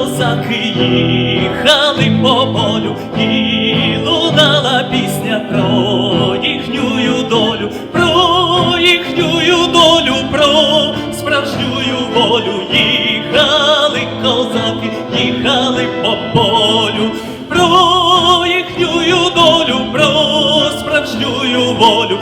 козаки їхали по полю, і лунала пісня про їхню долю, про їхню долю, про справжню волю. Їхали козаки, їхали по полю, про їхню долю, про справжню волю.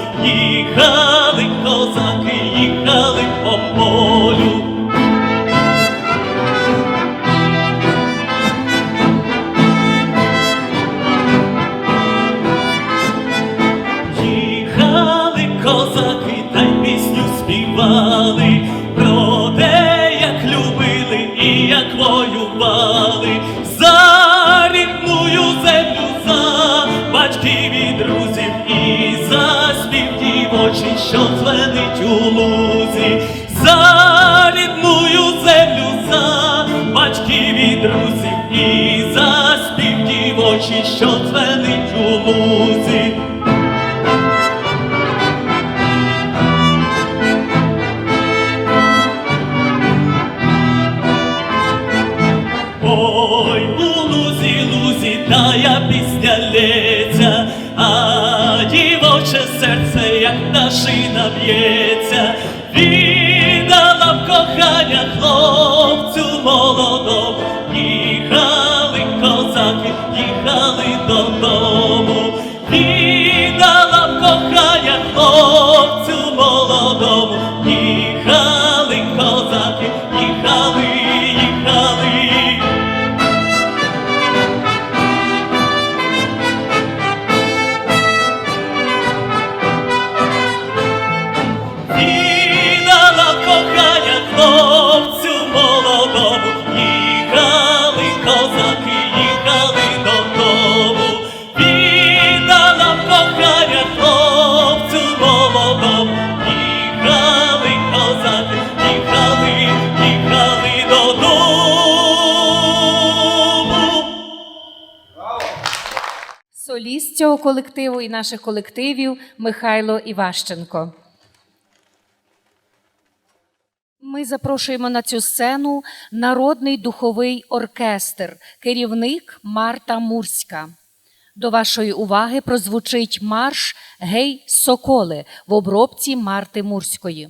Козаки та й пісню співали. Про те, як любили і як воювали. За рідную землю, за батьків і друзів, і за спів дівочий, що дзвенить у лузі, за рідную землю, за батьків і друзів, і за спів дівочий, що дзвенить у лузі. Дівоче серце, як пташина б'ється, Соліст цього колективу і наших колективів Михайло Іващенко. Ми запрошуємо на цю сцену народний духовий оркестр, керівник Марта Мурська. До вашої уваги прозвучить марш Гей Соколи в обробці Марти Мурської.